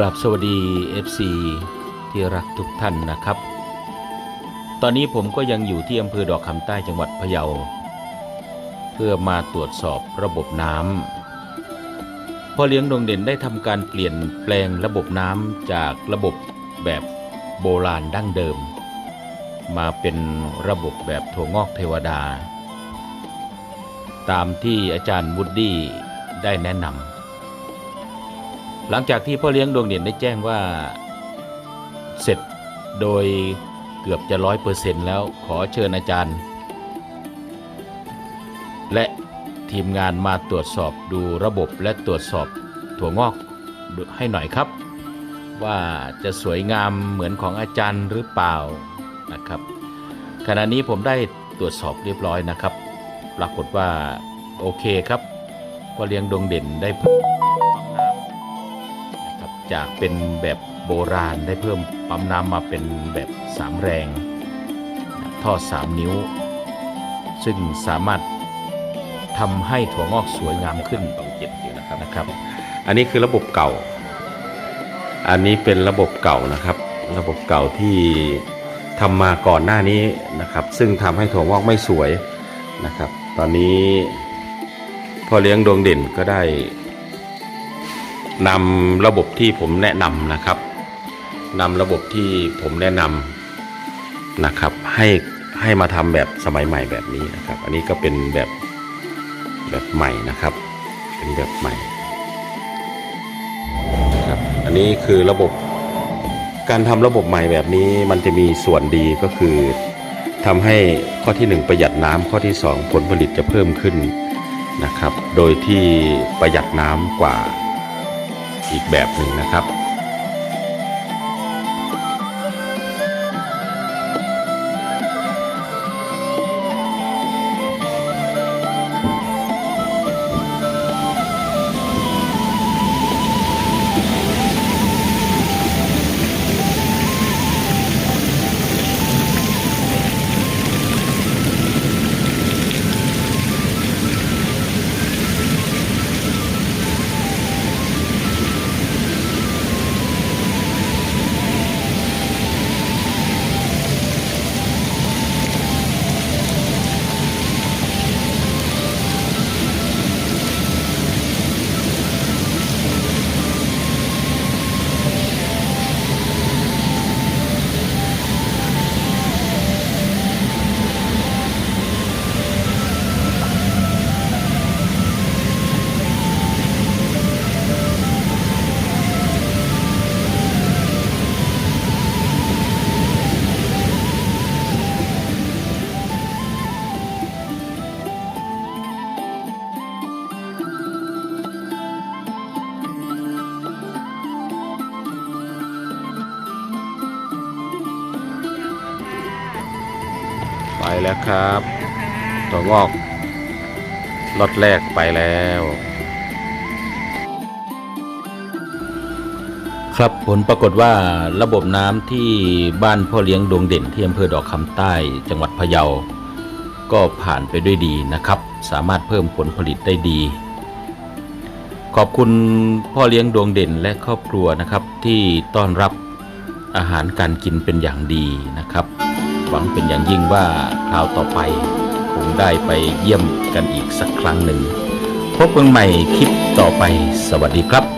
กราบสวัสดี FC ที่รักทุกท่านนะครับ ตอนนี้ผมก็ยังอยู่ที่อำเภอดอกคำใต้จังหวัดพะเยา เพื่อมาตรวจสอบระบบน้ำพ่อเลี้ยงดวงเด่นได้ทำการเปลี่ยนแปลงระบบน้ำจากระบบแบบโบราณดั้งเดิม มาเป็นระบบแบบถั่วงอกเทวดา ตามที่อาจารย์วูดดี้ได้แนะนำ หลังจากที่พ่อเลี้ยงดวงเด่นได้แจ้งว่าเสร็จโดยเกือบจะร้อยเปอร์เซ็นต์แล้วขอเชิญอาจารย์ และทีมงานมาตรวจสอบดูระบบและตรวจสอบถั่วงอกให้หน่อยครับ ว่าจะสวยงามเหมือนของอาจารย์หรือเปล่านะครับ ขณะนี้ผมได้ตรวจสอบเรียบร้อยนะครับ ปรากฏว่าโอเคครับพ่อเลี้ยงดวงเด่นได้เพิ่มนะครับ จากเป็นแบบโบราณได้เพิ่มปั๊มน้ำมาเป็นแบบสามแรง ท่อสามนิ้ว ซึ่งสามารถทำให้ถั่วงอกสวยงามขึ้นต้องเจ็ดอยู่นะครับนะครับ อันนี้คือระบบเก่า อันนี้เป็นระบบเก่านะครับ ระบบเก่าที่ทำมาก่อนหน้านี้นะครับ ซึ่งทำให้ถั่วงอกไม่สวยนะครับ ตอนนี้พ่อเลี้ยงดวงเด่นก็ได้ นำระบบที่ผมแนะนำนะครับนำระบบที่ผมแนะนำนะครับ ให้ให้มาทำแบบสมัยใหม่แบบนี้นะครับ อันนี้ก็เป็นแบบแบบใหม่นะครับ เป็นแบบใหม่ครับอันนี้คือระบบการทำระบบใหม่แบบนี้มันจะมีส่วนดีก็คือทำให้ข้อที่ 1 ประหยัดน้ำข้อที่ 2 ผลผลิตจะเพิ่มขึ้นนะครับ โดยที่ประหยัดน้ำกว่า อีกแบบหนึ่งนะครับ ไปแล้วครับ ตัวงอกรถแรกไปแล้ว ครับผลปรากฏว่าระบบน้ำที่บ้านพ่อเลี้ยงดวงเด่นที่อำเภอดอกคำใต้จังหวัดพะเยา ก็ผ่านไปด้วยดีนะครับ สามารถเพิ่มผลผลิตได้ดี ขอบคุณพ่อเลี้ยงดวงเด่นและครอบครัวนะครับที่ต้อนรับอาหารการกินเป็นอย่างดีนะครับ วังเป็นอย่างยิ่งว่าคราวต่อไปคงได้ไปเยี่ยมกันอีกสักครั้งหนึ่งพบกันใหม่คลิปต่อไปสวัสดีครับ